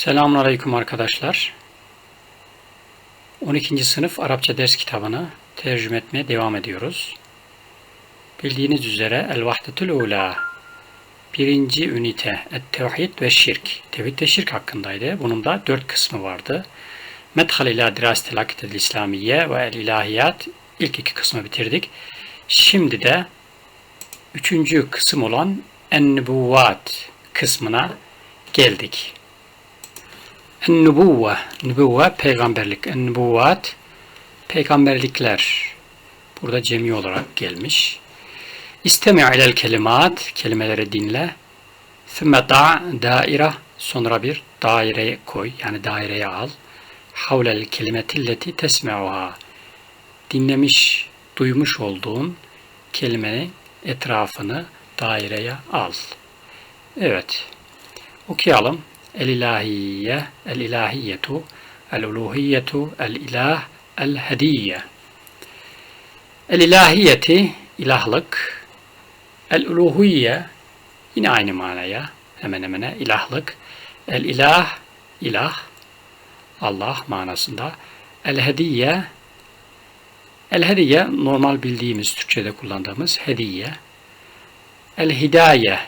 Selamünaleyküm arkadaşlar. 12. sınıf Arapça ders kitabını tercüme etmeye devam ediyoruz. Bildiğiniz üzere El Vahdetül Ula birinci ünite Et-Tevhid ve Şirk. Tevhid ve Şirk hakkındaydı. Bunun da dört kısmı vardı. Medhal ila dirasetil akidetil İslamiye ve el ilahiyat ilk iki kısmı bitirdik. Şimdi de üçüncü kısım olan En-Nübuvvat kısmına geldik. En-nübuvve, nübuvve peygamberlik, en-nübuvvat peygamberlikler. Burada cemi olarak gelmiş. İstemi ilel kelimat, kelimeleri dinle. Sümme da daire, sonra bir daireye koy, yani daireye al. Havlel kelimetilleti tesme'uha. Dinlemiş, duymuş olduğun kelimenin etrafını daireye al. Evet. Okuyalım. El-ilahiye, el-ilahiyetu, el-uluhiyetu, el-ilah, el-hediye. El-ilahiyeti, ilahlık. El-uluhiye, yine aynı manaya, hemen hemen ilahlık. El-ilah, ilah, Allah manasında. El-hediye, el-hediye normal bildiğimiz Türkçe'de kullandığımız hediye. El-hidaye,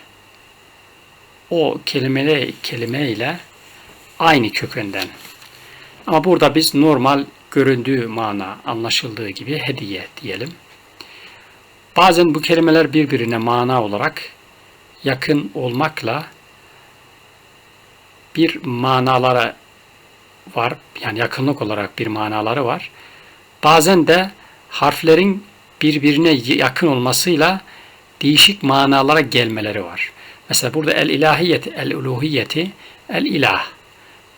o kelimele, kelime ile aynı kökünden. Ama burada biz normal göründüğü mana anlaşıldığı gibi hediye diyelim. Bazen bu kelimeler birbirine mana olarak yakın olmakla bir manalara var. Yani yakınlık olarak bir manaları var. Bazen de harflerin birbirine yakın olmasıyla değişik manalara gelmeleri var. Mesela burada el ilahiyeti, el uluhiyeti, el ilah.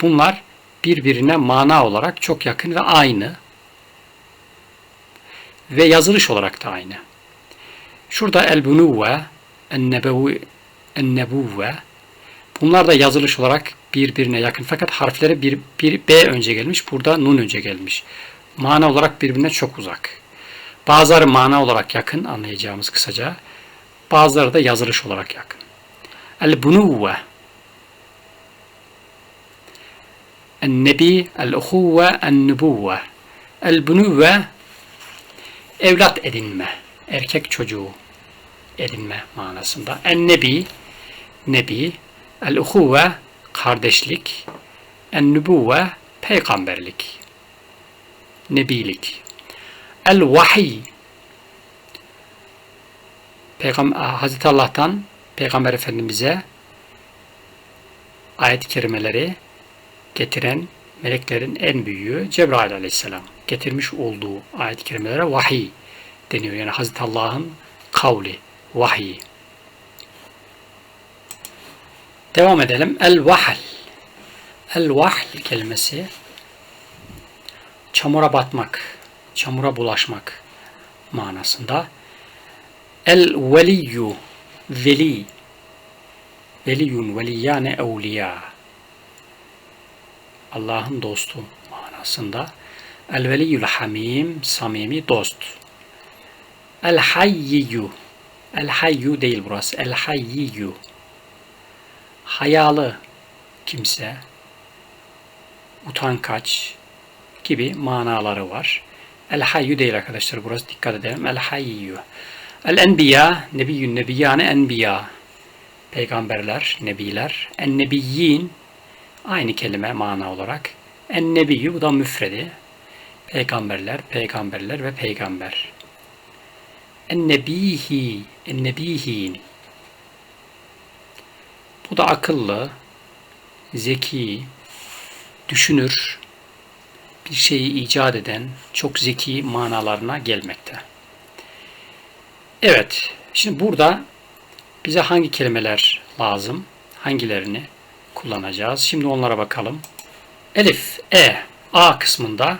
Bunlar birbirine mana olarak çok yakın ve aynı. Ve yazılış olarak da aynı. Şurada el bunuvve, en nebevi, en nebuvve. Bunlar da yazılış olarak birbirine yakın. Fakat harfleri bir, bir B önce gelmiş, burada nun önce gelmiş. Mana olarak birbirine çok uzak. Bazıları mana olarak yakın anlayacağımız kısaca. Bazıları da yazılış olarak yakın. El-bunuve El-nebi, el-uhuve, el-nübuvve El-bunuve evlat edinme, erkek çocuğu edinme manasında. En-nebi, nebi, el-uhuve kardeşlik, en-nübuvve peygamberlik, nebilik. El-vahiy Peygamber Hazreti Allah'tan Peygamber Efendimiz'e ayet-i kerimeleri getiren meleklerin en büyüğü Cebrail aleyhisselam. Getirmiş olduğu ayet-i kerimelere vahiy deniyor. Yani Hazreti Allah'ın kavli, vahiy. Devam edelim. El-vahl. El-vahl kelimesi çamura batmak, çamura bulaşmak manasında. El-veliyyu veli veliyun veliyane evliya Allah'ın dostu manasında el veliyul hamim samimi dost el hayyiyu el hayyu değil burası el hayyiyu hayalı kimse utankaç gibi manaları var. El hayyu değil arkadaşlar burası dikkat edelim. El hayyu El enbiya, nebiyyün nebiyane enbiya. Peygamberler, nebiler. En nebiyyin, aynı kelime mana olarak. En nebiyyü, bu da müfredi. Peygamberler, peygamberler ve peygamber. En nebihi, en nebihin. Bu da akıllı, zeki, düşünür, bir şeyi icat eden, çok zeki manalarına gelmekte. Evet, şimdi burada bize hangi kelimeler lazım? Hangilerini kullanacağız? Şimdi onlara bakalım. Elif, E, A kısmında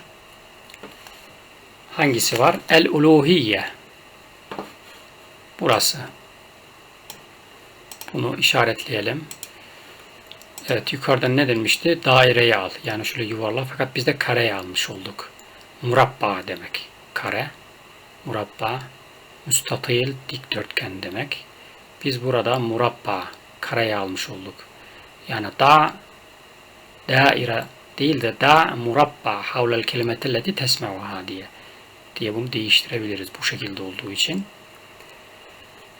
hangisi var? El-uluhiyye. Burası. Bunu işaretleyelim. Evet yukarıdan ne denmişti? Daireye al. Yani şöyle yuvarla fakat biz de kareye almış olduk. Murabba demek. Kare. Murabba müstatil dikdörtgen demek. Biz burada murabba kareye almış olduk. Yani da daire değil de da murabba havlel kelimetelleti tesme'uha diye diye bunu değiştirebiliriz bu şekilde olduğu için.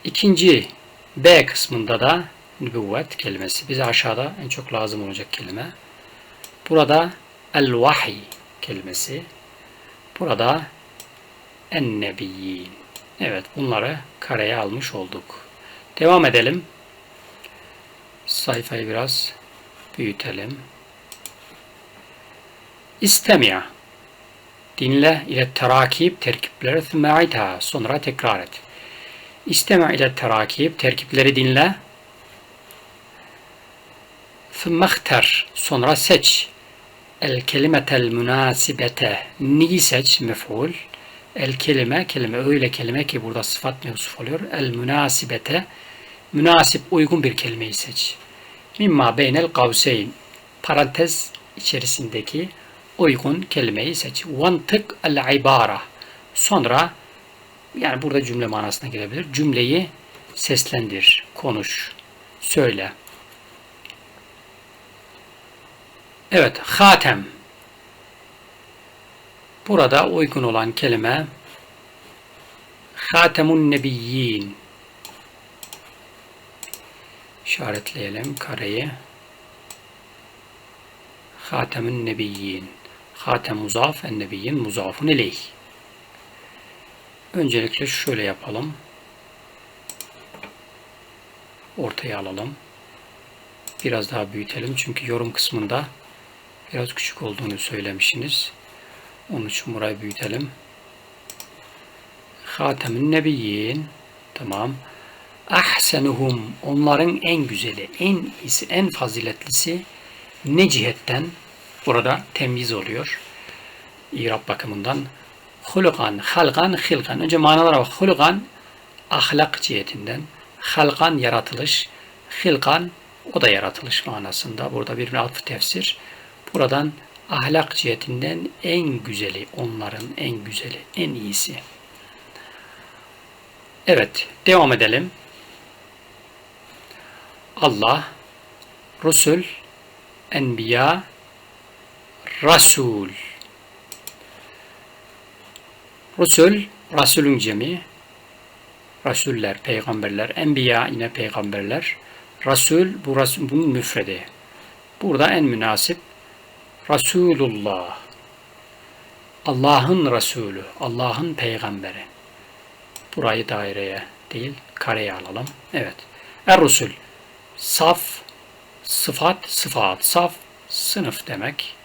İkinci B kısmında da nübüvvet kelimesi. Bize aşağıda en çok lazım olacak kelime. Burada el vahiy kelimesi. Burada en nebiyyin. Evet bunları kareye almış olduk. Devam edelim. Sayfayı biraz büyütelim. İstemiya. Dinle ile terakip terkipleri thümme Sonra tekrar et. İsteme ile terakip terkipleri dinle. Thümme Sonra seç. El kelimetel münasibete. Niyi seç mef'ul. El kelime, kelime öyle kelime ki burada sıfat mevsuf oluyor. El münasibete. Münasip uygun bir kelimeyi seç. Mimma beynel kavseyn. Parantez içerisindeki uygun kelimeyi seç. Vantık el ibara. Sonra yani burada cümle manasına gelebilir. Cümleyi seslendir, konuş, söyle. Evet, hatem. Burada uygun olan kelime Hatemun Nebiyyin. İşaretleyelim kareyi. Hatemun Nebiyyin. Hatem muzaf en nebiyyin muzafun ileyh. Öncelikle şöyle yapalım. Ortaya alalım. Biraz daha büyütelim. Çünkü yorum kısmında biraz küçük olduğunu söylemişsiniz. Onun için burayı büyütelim. Hatemün Nebiyyin. Tamam. Ahsenuhum. Onların en güzeli, en iyisi, en faziletlisi ne cihetten? Burada temyiz oluyor. İrab bakımından. Hulukan, halkan, hilkan. Önce manalara bak. Hulukan, ahlak cihetinden. Halkan, yaratılış. Hilkan, o da yaratılış manasında. Burada bir atf tefsir. Buradan ahlak cihetinden en güzeli, onların en güzeli, en iyisi. Evet, devam edelim. Allah, Resul, Enbiya, Rasul. Resul, Rasulün cemi. Rasuller, peygamberler. Enbiya yine peygamberler. Rasul, bu bunun müfredi. Burada en münasip Resulullah. Allah'ın Resulü, Allah'ın peygamberi. Burayı daireye değil, kareye alalım. Evet. Er-Rusul. Saf, sıfat, sıfat. Saf, sınıf demek.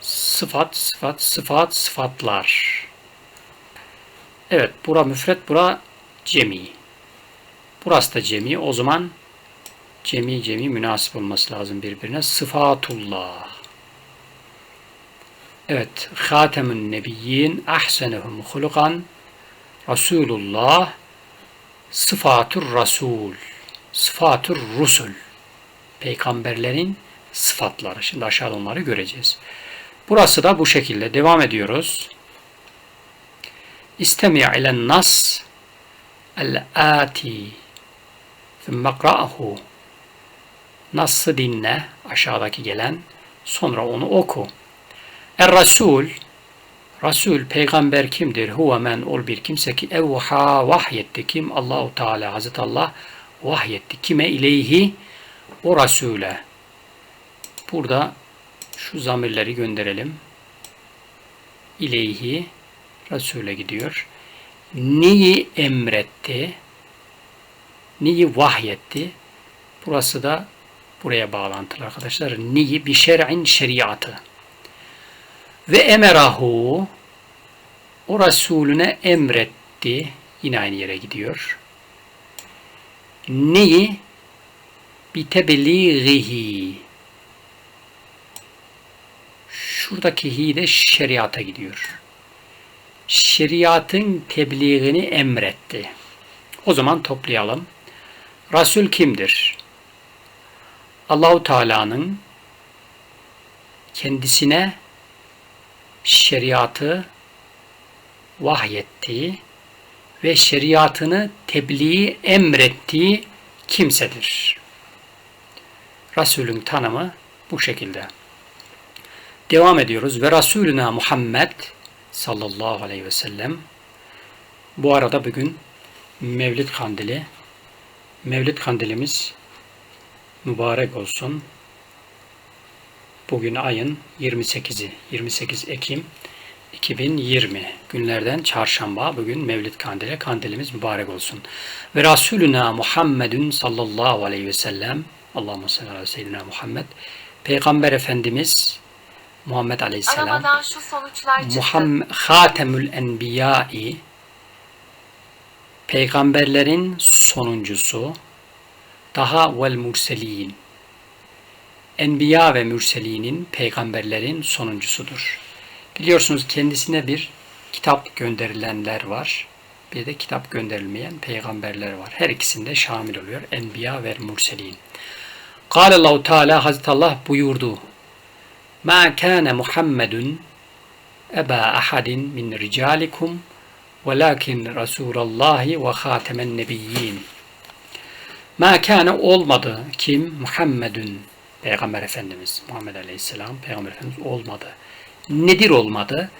Sıfat, sıfat, sıfat, sıfatlar. Evet, bura müfret, bura cemi. Burası da cemi. O zaman cemi cemi münasip olması lazım birbirine. Sıfatullah. Evet. Hatemün nebiyyin ahsenehum hulukan Resulullah sıfatur rasul. Sıfatur rusul. Peygamberlerin sıfatları. Şimdi aşağıda onları göreceğiz. Burası da bu şekilde. Devam ediyoruz. İstemi ilen nas el-ati thumma qra'ahu Nas'ı dinle, aşağıdaki gelen, sonra onu oku. Er Resul, Resul, peygamber kimdir? Huve men ol bir kimse ki evha vahyetti. Kim? Allahu Teala, Hazreti Allah vahyetti. Kime? ileyhi? O Resul'e. Burada şu zamirleri gönderelim. İleyhi Resul'e gidiyor. Neyi emretti? Neyi vahyetti? Burası da buraya bağlantılı arkadaşlar. Neyi? Bir şer'in şeriatı. Ve emerahu o Resulüne emretti. Yine aynı yere gidiyor. Neyi? Bitebliğihi. Şuradaki hi de şeriata gidiyor. Şeriatın tebliğini emretti. O zaman toplayalım. Resul kimdir? Allahu Teala'nın kendisine şeriatı vahyettiği ve şeriatını tebliği emrettiği kimsedir. Resulün tanımı Bu şekilde. Devam ediyoruz. Ve Resulüna Muhammed sallallahu aleyhi ve sellem bu arada bugün Mevlid Kandili Mevlid Kandilimiz mübarek olsun. Bugün ayın 28'i 28 Ekim 2020 günlerden çarşamba bugün Mevlid Kandili kandilimiz mübarek olsun. Ve Resulüna Muhammedun sallallahu aleyhi ve sellem Allahümme salli ala seyyidina Muhammed Peygamber Efendimiz Muhammed Aleyhisselam Aramadan şu sonuçlar çıktı. Muhammed Hatemül Enbiyai peygamberlerin sonuncusu daha vel murselin Enbiya ve mürselinin peygamberlerin sonuncusudur. Biliyorsunuz kendisine bir kitap gönderilenler var. Bir de kitap gönderilmeyen peygamberler var. Her ikisinde şamil oluyor. Enbiya ve murselin. Kâle Allahu Teala Hazreti Allah buyurdu. Ma kana Muhammedun eba ahadin min ricalikum velakin Resulallahi ve hatemen nebiyyin. Ma kana olmadı kim Muhammedun Peygamber Efendimiz Muhammed Aleyhisselam Peygamber Efendimiz olmadı. Nedir olmadı?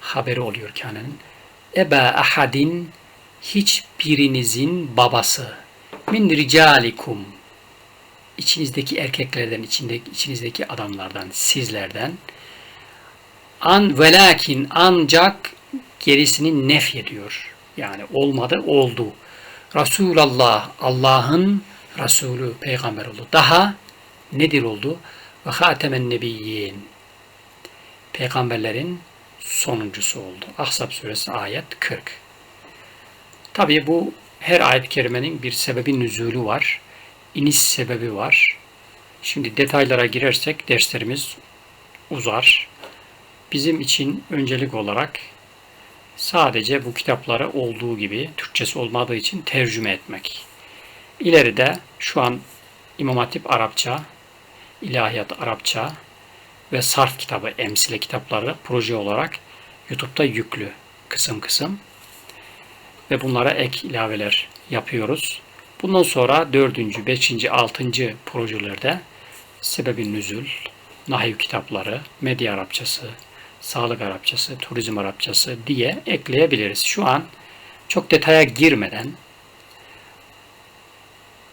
Haberi oluyor Kanan'ın. Eba ahadin hiçbirinizin babası min ricalikum içinizdeki erkeklerden, içindeki, içinizdeki adamlardan, sizlerden an velakin ancak gerisini nef ediyor. Yani olmadı, oldu. Resulallah, Allah'ın Resulü, peygamber oldu. Daha nedir oldu? Ve hatemen nebiyyin. Peygamberlerin sonuncusu oldu. Ahzab suresi ayet 40. Tabii bu her ayet-i kerimenin bir sebebi nüzulü var. İniş sebebi var. Şimdi detaylara girersek derslerimiz uzar. Bizim için öncelik olarak sadece bu kitapları olduğu gibi Türkçesi olmadığı için tercüme etmek. İleride şu an İmam Hatip Arapça, İlahiyat Arapça ve Sarf kitabı, emsile kitapları proje olarak YouTube'da yüklü kısım kısım. Ve bunlara ek ilaveler yapıyoruz. Bundan sonra dördüncü, beşinci, altıncı projelerde sebebi nüzül, nahiv kitapları, medya Arapçası, sağlık Arapçası, turizm Arapçası diye ekleyebiliriz. Şu an çok detaya girmeden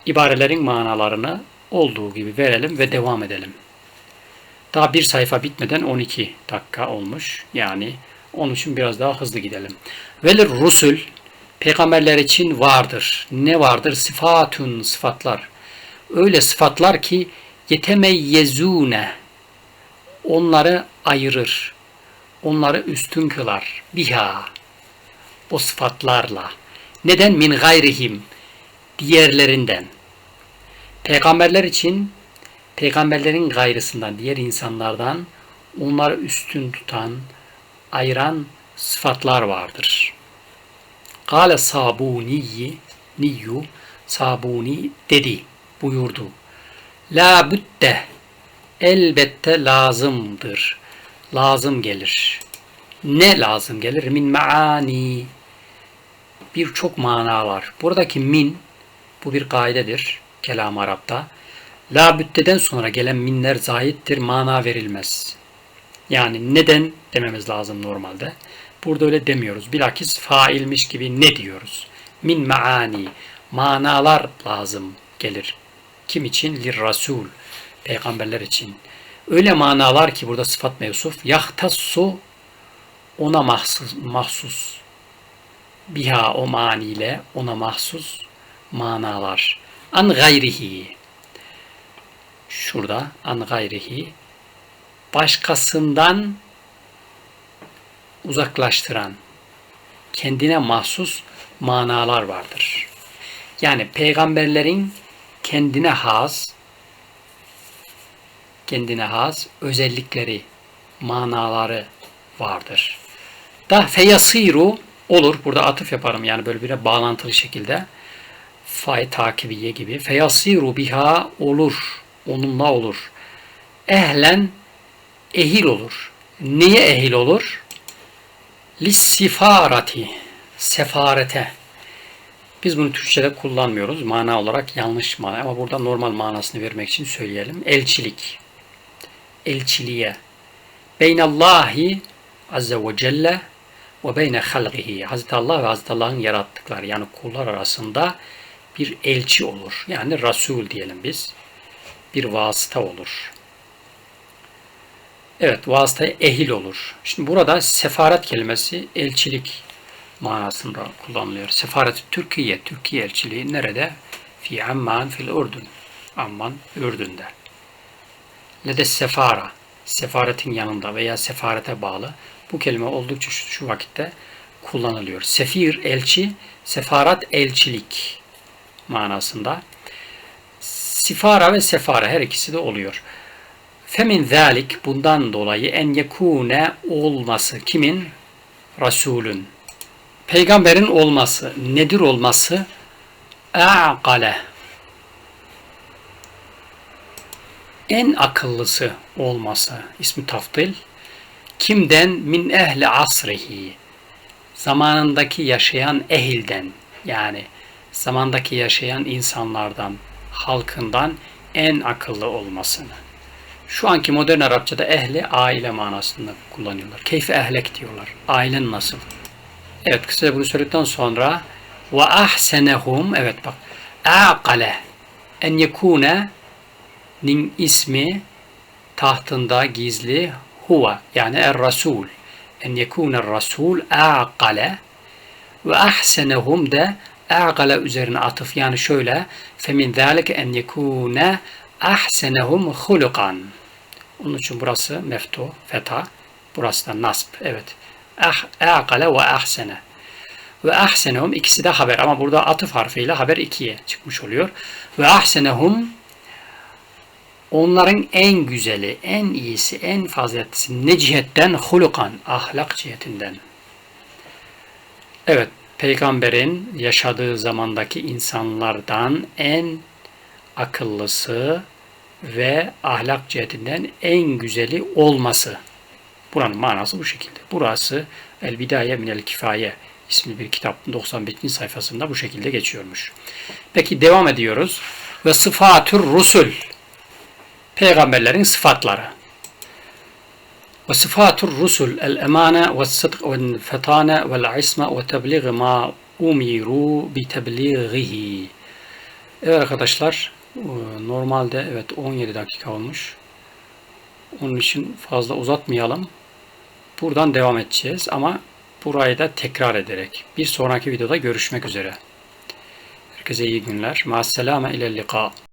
ibarelerin manalarını olduğu gibi verelim ve devam edelim. Daha bir sayfa bitmeden 12 dakika olmuş. Yani onun için biraz daha hızlı gidelim. Velir rusul peygamberler için vardır. Ne vardır? Sıfatun sıfatlar. Öyle sıfatlar ki yetemeyyezune onları ayırır. Onları üstün kılar. Biha o sıfatlarla. Neden? Min gayrihim diğerlerinden. Peygamberler için peygamberlerin gayrısından, diğer insanlardan onları üstün tutan, ayıran sıfatlar vardır. Kale Sabuniyi, Niyyu, Sabuni dedi, buyurdu. La bütte, elbette lazımdır. Lazım gelir. Ne lazım gelir? Min maani. Birçok mana var. Buradaki min, bu bir kaidedir kelam Arap'ta. La bütteden sonra gelen minler zahittir, mana verilmez. Yani neden dememiz lazım normalde. Burada öyle demiyoruz. Bilakis failmiş gibi ne diyoruz? Min maani. Manalar lazım gelir. Kim için? Lir Rasul. Peygamberler için. Öyle manalar ki burada sıfat mevsuf. Yahtassu ona mahsus, mahsus. Biha o maniyle ona mahsus manalar. An gayrihi. Şurada an gayrihi başkasından uzaklaştıran kendine mahsus manalar vardır. Yani peygamberlerin kendine has kendine has özellikleri, manaları vardır. Da feyasiru olur. Burada atıf yaparım yani böyle bir bağlantılı şekilde. Fay takibiye gibi. Feyasiru biha olur. Onunla olur. Ehlen ehil olur. Niye ehil olur? Lissifarati. Sefarete. Biz bunu Türkçe'de kullanmıyoruz. Mana olarak yanlış mana ama burada normal manasını vermek için söyleyelim. Elçilik. Elçiliğe. Beynallahi azze ve celle ve beyne halqihi. Hazreti Allah ve Hazreti Allah'ın yarattıkları yani kullar arasında bir elçi olur. Yani Resul diyelim biz. Bir vasıta olur. Evet, vasıta ehil olur. Şimdi burada sefaret kelimesi elçilik manasında kullanılıyor. Sefaret Türkiye, Türkiye elçiliği nerede? Fi Amman fil Ürdün. Amman, Ürdün'de. Lede sefara, sefaretin yanında veya sefarete bağlı. Bu kelime oldukça şu, şu vakitte kullanılıyor. Sefir, elçi, sefarat, elçilik manasında. Sifara ve sefara her ikisi de oluyor. Femin zalik bundan dolayı en yekune olması kimin? Resulün. Peygamberin olması. Nedir olması? A'gale. En akıllısı olması. ismi taftil. Kimden? Min ehli asrihi. Zamanındaki yaşayan ehilden. Yani zamandaki yaşayan insanlardan, halkından en akıllı olmasını. Şu anki modern Arapçada ehli aile manasında kullanıyorlar. Keyfi ehlek diyorlar. Ailen nasıl? Evet kısaca bunu söyledikten sonra ve ahsenehum evet bak aqale en yekune nin ismi tahtında gizli huwa yani er rasul en yekune rasul aqale ve ahsenehum de aqale üzerine atıf yani şöyle femin zalike en yekune ahsenehum hulukan onun için burası meftu, feta. Burası da nasb. Evet. Ah, aqale ve ahsene. Ve ahsenehum ikisi de haber ama burada atıf harfiyle haber ikiye çıkmış oluyor. Ve ahsenehum onların en güzeli, en iyisi, en faziletlisi ne cihetten? Hulukan, ahlak cihetinden. Evet, peygamberin yaşadığı zamandaki insanlardan en akıllısı, ve ahlak cihetinden en güzeli olması. Buranın manası bu şekilde. Burası El Bidaye Minel Kifaye isimli bir kitapın 95. sayfasında bu şekilde geçiyormuş. Peki devam ediyoruz. Ve sıfatür rusul. Peygamberlerin sıfatları. Ve sıfatür rusul el emane ve sıdk ve fetane ve isme ve tebliğ ma umiru bi tebliğihi. Evet arkadaşlar Normalde evet 17 dakika olmuş. Onun için fazla uzatmayalım. Buradan devam edeceğiz ama burayı da tekrar ederek. Bir sonraki videoda görüşmek üzere. Herkese iyi günler. Ma'as selame ile liqa.